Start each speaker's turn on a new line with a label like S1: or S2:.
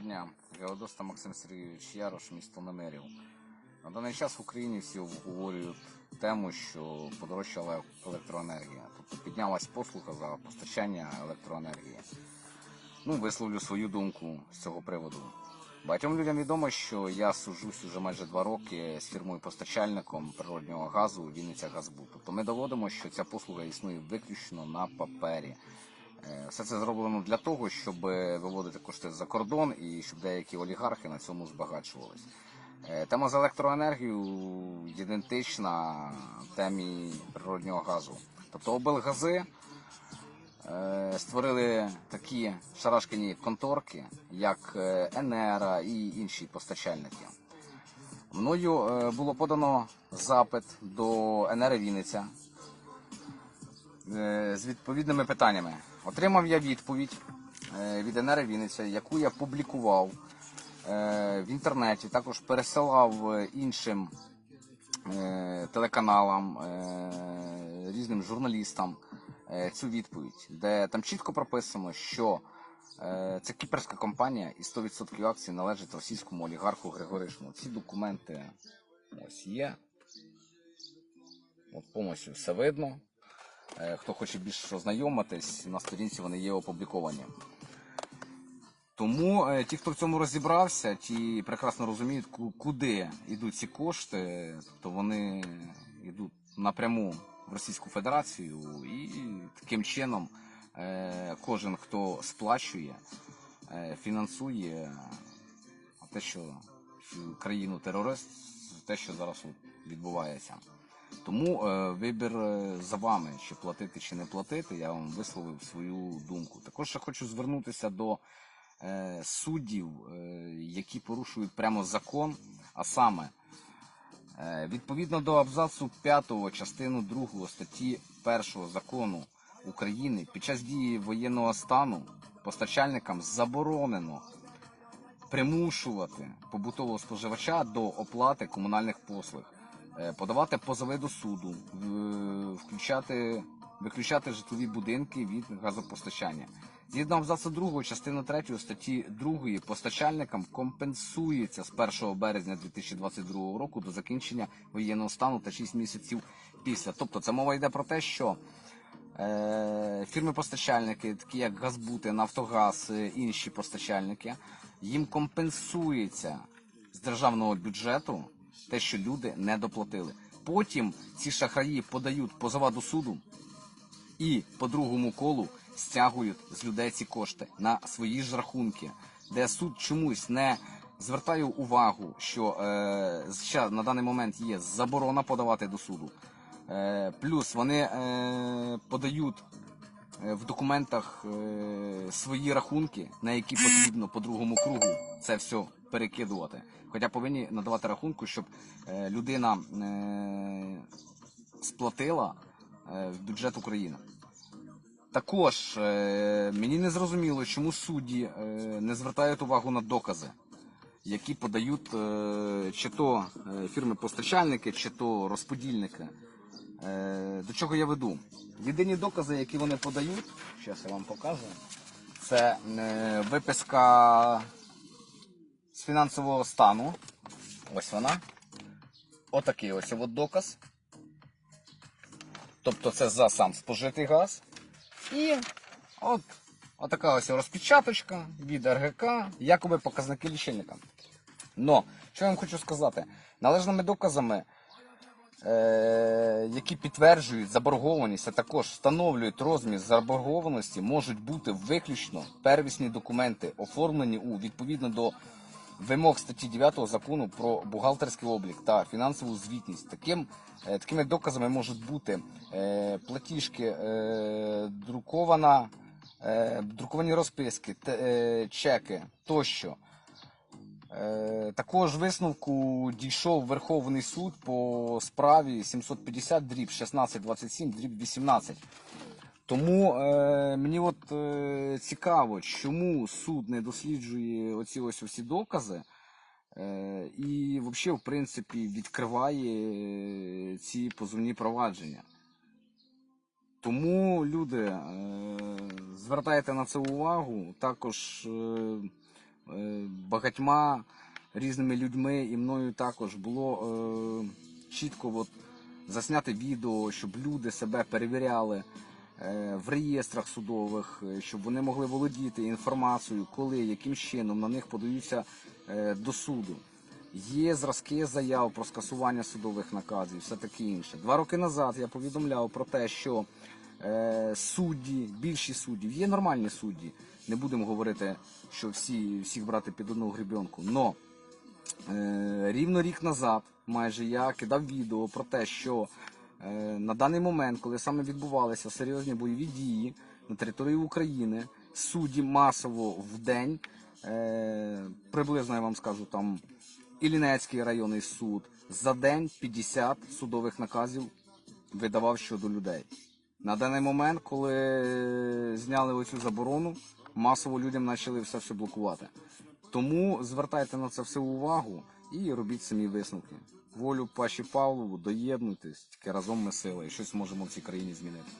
S1: дня, Геодоста Максим Сергійович Ярош, місто Немерів. На даний час в Україні всі обговорюють тему, що подорожчала електроенергія, тобто піднялась послуга за постачання електроенергії. Ну, висловлю свою думку з цього приводу. Багатьом людям відомо, що я сужусь уже майже два роки з фірмою-постачальником природнього газу Вінниця Газбу. Тобто ми доводимо, що ця послуга існує виключно на папері. Е, Все це зроблено для того, щоб виводити кошти за кордон і щоб деякі олігархи на цьому збагачувались. Е, Тема з електроенергією ідентична темі природнього газу. Тобто облгази е, створили такі шарашкині конторки, як е, Енера і інші постачальники. Мною е, було подано запит до Енери Вінниця е, з відповідними питаннями. Отримав я відповідь е, від Енери Вінниця, яку я публікував е, в інтернеті, також пересилав е, іншим телеканалам, різним журналістам цю відповідь, де там чітко прописано, що це кіперська компанія і 100% акцій належить російському олігарху Григоришину. Ці документи ось є. От повністю все видно. Е, Хто хоче більше ознайомитись, на сторінці вони є опубліковані. Тому е, ті, хто в цьому розібрався, ті прекрасно розуміють, куди йдуть ці кошти, тобто вони йдуть напряму в Російську Федерацію, і таким чином е, кожен, хто сплачує, фінансує те, що країну терорист, те, що зараз відбувається. Тому е, вибір е, за вами, чи платити, чи не платити, я вам висловив свою думку. Також ще хочу звернутися до е, суддів, е, які порушують прямо закон, а саме е, відповідно до абзацу 5 частину 2 статті 1 закону України під час дії воєнного стану постачальникам заборонено примушувати побутового споживача до оплати комунальних послуг, подавати позови до суду, включати, виключати житлові будинки від газопостачання. Згідно абзацу 2 частини 3 статті 2 постачальникам компенсується з 1 березня 2022 року до закінчення воєнного стану та 6 місяців після. Тобто це мова йде про те, що е, фірми-постачальники, такі як Газбути, Нафтогаз, е, інші постачальники, їм компенсується з державного бюджету те, що люди не доплатили. Потім ці шахраї подають позова до суду і по другому колу стягують з людей ці кошти на свої ж рахунки, де суд чомусь не звертає увагу, що е, ще на даний момент є заборона подавати до суду. Е, плюс вони е, подають е, в документах е, свої рахунки, на які потрібно по другому кругу це все перекидувати. Хоча повинні надавати рахунку, щоб е, людина е, сплатила е, в бюджет України. Також е, мені не зрозуміло, чому судді е, не звертають увагу на докази, які подають е, чи то е, фірми-постачальники, чи то розподільники. Е, до чого я веду? Єдині докази, які вони подають, зараз я вам покажу, це е, виписка з фінансового стану. Ось вона. Отакий ось от доказ. Тобто це за сам спожитий газ. І от отака ось розпечаточка від РГК, якоби показники лічильника. Но, що я вам хочу сказати, належними доказами, е, які підтверджують заборгованість, а також встановлюють розмір заборгованості, можуть бути виключно первісні документи, оформлені у відповідно до вимог статті 9 закону про бухгалтерський облік та фінансову звітність. Таким, е, такими доказами можуть бути е, платіжки, е, друкована, друковані розписки, чеки тощо. Також висновку дійшов Верховний суд по справі 750 дріб 1627 дріб 18. Тому е, мені от е, цікаво, чому суд не досліджує оці ось усі докази е, і взагалі, в принципі, відкриває е, ці позовні провадження. Тому люди, е, звертайте на це увагу. Також е, е, багатьма різними людьми і мною також було е, чітко от, засняти відео, щоб люди себе перевіряли в реєстрах судових, е, щоб вони могли володіти інформацією, коли, яким чином на них подаються е, до суду. Є зразки заяв про скасування судових наказів, все таке інше. Два роки назад я повідомляв про те, що е, судді, більшість суддів, є нормальні судді. Не будемо говорити, що всі, всіх брати під одну гребенку. Но е, рівно рік назад, майже я кидав відео про те, що е, на даний момент, коли саме відбувалися серйозні бойові дії на території України, судді масово в день, е, приблизно я вам скажу там. Іллінецький районний суд за день 50 судових наказів видавав щодо людей. На даний момент, коли зняли оцю заборону, масово людям почали все все блокувати. Тому звертайте на це все увагу і робіть самі висновки. Волю Паші Павлову, доєднуйтесь, тільки разом ми сила і щось можемо в цій країні змінити.